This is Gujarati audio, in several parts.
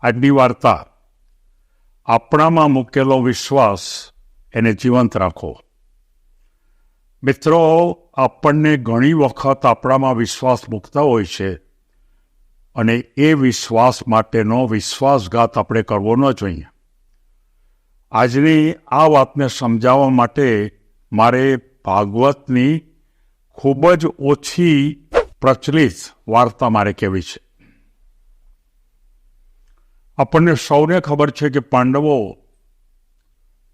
આજની વાર્તા આપણામાં મૂકેલો વિશ્વાસ એને જીવંત રાખો. મિત્રો, આપણને ઘણી વખત આપણામાં વિશ્વાસ મૂકતા હોય છે અને એ વિશ્વાસ માટેનો વિશ્વાસઘાત આપણે કરવો ન જોઈએ. આજની આ વાતને સમજાવવા માટે મારે ભાગવતની ખૂબ જ ઓછી પ્રચલિત વાર્તા મારે કહેવી છે. આપણને સૌને ખબર છે કે પાંડવો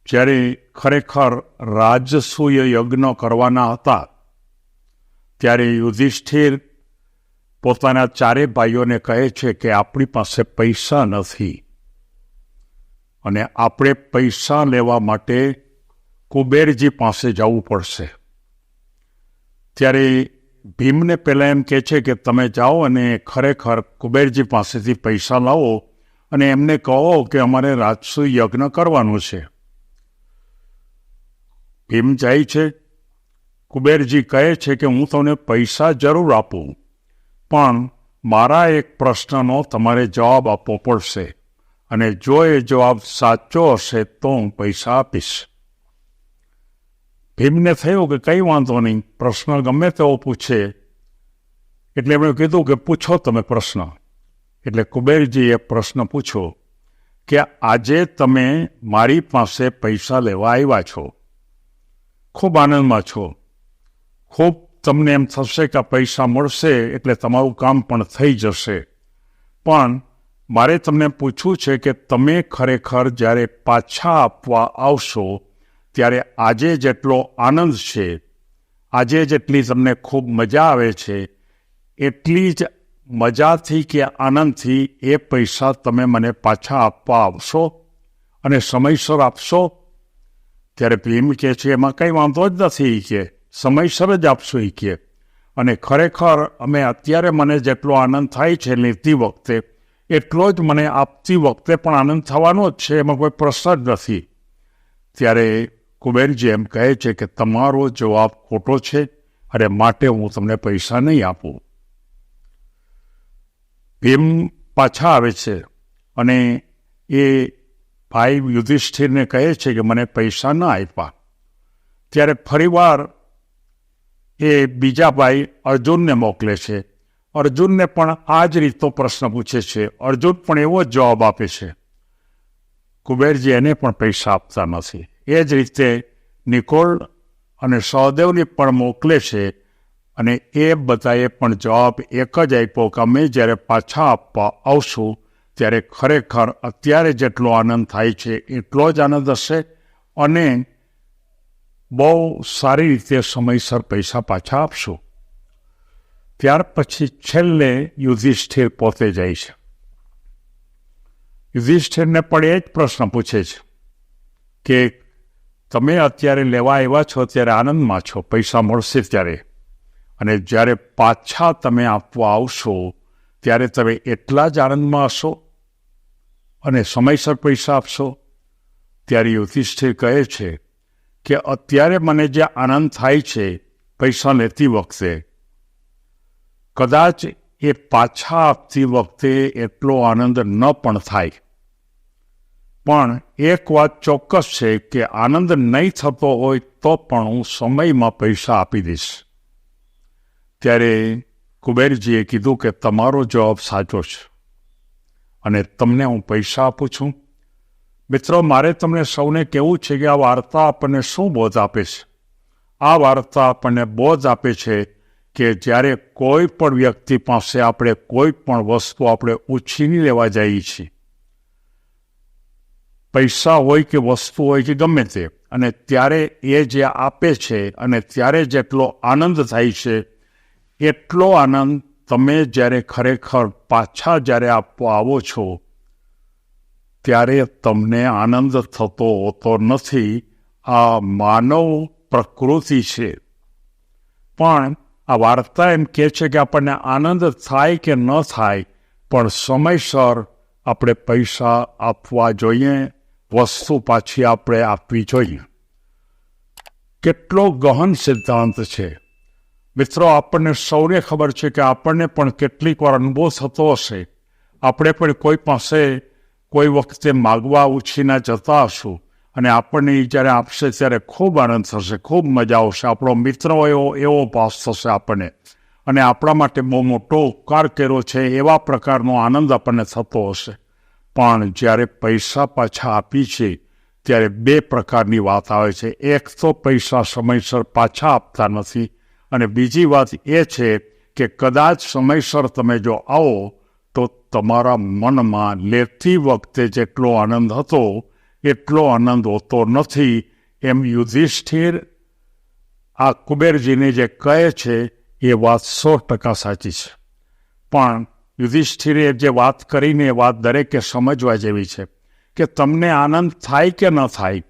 જ્યારે ખરેખર રાજસૂય યજ્ઞ કરવાના હતા, ત્યારે યુધિષ્ઠિર પોતાના ચારે ભાઈઓને કહે છે કે આપણી પાસે પૈસા નથી અને આપણે પૈસા લેવા માટે કુબેરજી પાસે જવું પડશે. ત્યારે ભીમને પહેલાં એમ કહે છે કે તમે જાઓ અને ખરેખર કુબેરજી પાસેથી પૈસા લાવો. અને એમને કહો કે અમારે રાજસુ યજ્ઞ કરવાનું છે. ભીમ જાય છે. કુબેરજી કહે છે કે હું તમને પૈસા જરૂર આપું, પણ મારા એક પ્રશ્નનો તમારે જવાબ આપવો પડશે અને જો એ જવાબ સાચો હશે તો હું પૈસા આપીશ. ભીમને થયું કે કંઈ વાંધો નહીં, પ્રશ્ન ગમે તેવો પૂછે. એટલે એમણે કીધું કે પૂછો તમે પ્રશ્ન. એટલે કુબેરજીએ પ્રશ્ન પૂછ્યો કે આજે તમે મારી પાસે પૈસા લેવા આવ્યા છો? ખૂબ આનંદમાં છો. ખૂબ તમને એમ થશે કે પૈસા મળશે એટલે તમારું કામ પણ થઈ જશે. પણ મારે તમને પૂછવું છે કે તમે ખરેખર જ્યારે પાછા આપવા આવશો, ત્યારે આજે જેટલો આનંદ છે, આજે જેટલી તમને ખૂબ મજા આવે છે, એટલી જ મજાથી કે આનંદથી એ પૈસા તમે મને પાછા આપવા આવશો અને સમયસર આપશો? ત્યારે ભીમ કહે છે, એમાં કંઈ વાંધો જ નથી કે સમયસર જ આપશો એ કે અને ખરેખર અમે અત્યારે મને જેટલો આનંદ થાય છે લેતી વખતે, એટલો જ મને આપતી વખતે પણ આનંદ થવાનો જ છે, એમાં કોઈ પ્રશ્ન જ નથી. ત્યારે કુબેરજી એમ કહે છે કે, તમારો જવાબ ખોટો છે, અને માટે હું તમને પૈસા નહીં આપું. ભીમ પાછા આવે છે અને એ ભાઈ યુધિષ્ઠિરને કહે છે કે મને પૈસા ન આપ્યા ત્યારે ફરીવાર એ બીજા ભાઈ અર્જુનને મોકલે છે. અર્જુનને પણ આ જ રીતનો પ્રશ્ન પૂછે છે. અર્જુન પણ એવો જ જવાબ આપે છે. કુબેરજી એને પણ પૈસા આપતા નથી. એ જ રીતે નિકોલ અને સહદેવને પણ મોકલે છે અને એ બધાએ પણ જવાબ એક જ આપ્યો કે અમે જ્યારે પાછા આપવા આવશું, ત્યારે ખરેખર અત્યારે જેટલો આનંદ થાય છે, એટલો જ આનંદ હશે અને બહુ સારી રીતે સમયસર પૈસા પાછા આપશું. ત્યાર પછી છેલ્લે યુધિષ્ઠિર પોતે જાય છે. યુધિષ્ઠિરને પણ એ જ પ્રશ્ન પૂછે છે કે તમે અત્યારે લેવા આવ્યા છો, ત્યારે આનંદમાં છો, પૈસા મળશે ત્યારે? અને જ્યારે પાછા તમે આપવા આવશો, ત્યારે તમે એટલા જ આનંદમાં હશો અને સમયસર પૈસા આપશો. ત્યારે યુધિષ્ઠિર કહે છે કે અત્યારે મને જે આનંદ થાય છે, પૈસા લેતી વખતે, કદાચ એ પાછા આપતી વખતે એટલો આનંદ ન પણ થાય. પણ એક વાત ચોક્કસ છે કે આનંદ નહીં થતો હોય તો પણ હું સમયમાં પૈસા આપી દઈશ. ત્યારે કુબેરજીએ કીધું કે તમારો જવાબ સાચો છે. અને તમને હું પૈસા આપું છું. મિત્રો, મારે તમને સૌને કહેવું છે કે આ વાર્તા આપણને શું બોધ આપે છે? આ વાર્તા આપણને બોધ આપે છે કે જ્યારે કોઈ પણ વ્યક્તિ પાસે આપણે કોઈ પણ વસ્તુ આપણે ઉછીની લેવા જઈએ છીએ. પૈસા હોય કે વસ્તુ હોય કે ગમે તે. અને ત્યારે એ જે આપે છે અને ત્યારે જેટલો આનંદ થાય છે એટલો આનંદ તમે જ્યારે ખરેખર પાછા જ્યારે આપવા આવો છો, ત્યારે તમને આનંદ થતો હોતો નથી. આ માનવ પ્રકૃતિ છે. પણ આ વાર્તા એમ કહે છે કે આપણને આનંદ થાય કે ન થાય, પણ સમયસર આપણે પૈસા આપવા જોઈએ, વસ્તુ પાછી આપણે આપવી જોઈએ. કેટલો ગહન સિદ્ધાંત છે. મિત્રો, આપણને સૌને ખબર છે કે આપણને પણ કેટલીક વાર અનુભવ થતો હશે. આપણે પણ કોઈ પાસે કોઈ વખતે માગવા ઉછીના જતા હશું અને આપણને એ જ્યારે આપશે ત્યારે ખૂબ આનંદ થશે, ખૂબ મજા આવશે. આપણો મિત્ર એવો એવો ભાસ થશે આપણને. અને આપણા માટે બહુ મોટો ઉપકાર કર્યો છે, એવા પ્રકારનો આનંદ આપણને થતો હશે. પણ જ્યારે પૈસા પાછા આપી છે, ત્યારે બે પ્રકારની વાત આવે છે. એક તો પૈસા સમયસર પાછા આપતા નથી અને બીજી વાત એ છે કે કદાચ સમયસર તમે જો આવો, તો તમારા મનમાં લેતી વખતે જેટલો આનંદ હતો, એટલો આનંદ હોતો નથી, એમ યુધિષ્ઠિર આ કુબેરજીને જે કહે છે, એ વાત સો ટકા સાચી છે. પણ યુધિષ્ઠિરે જે વાત કરીને એ વાત દરેકે સમજવા જેવી છે કે તમને આનંદ થાય કે ન થાય,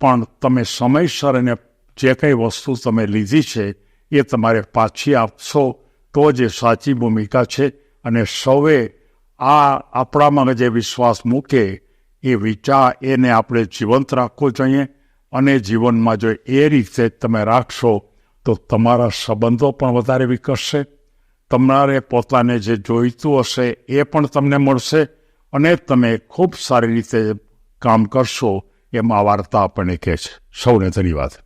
પણ તમે સમયસર અને જે કંઈ વસ્તુ તમે લીધી છે એ તમારે પાછી આપશો. તો જ એ સાચી ભૂમિકા છે. અને સૌએ આ આપણામાં જે વિશ્વાસ મૂકે, એ વિચાર એને આપણે જીવંત રાખવો જોઈએ. અને જીવનમાં જો એ રીતે તમે રાખશો, તો તમારા સંબંધો પણ વધારે વિકસશે. તમારે પોતાને જે જોઈતું હશે, એ પણ તમને મળશે. અને તમે ખૂબ સારી રીતે કામ કરશો, એમ આ વાર્તા આપણને કહે છે. સૌને ધન્યવાદ.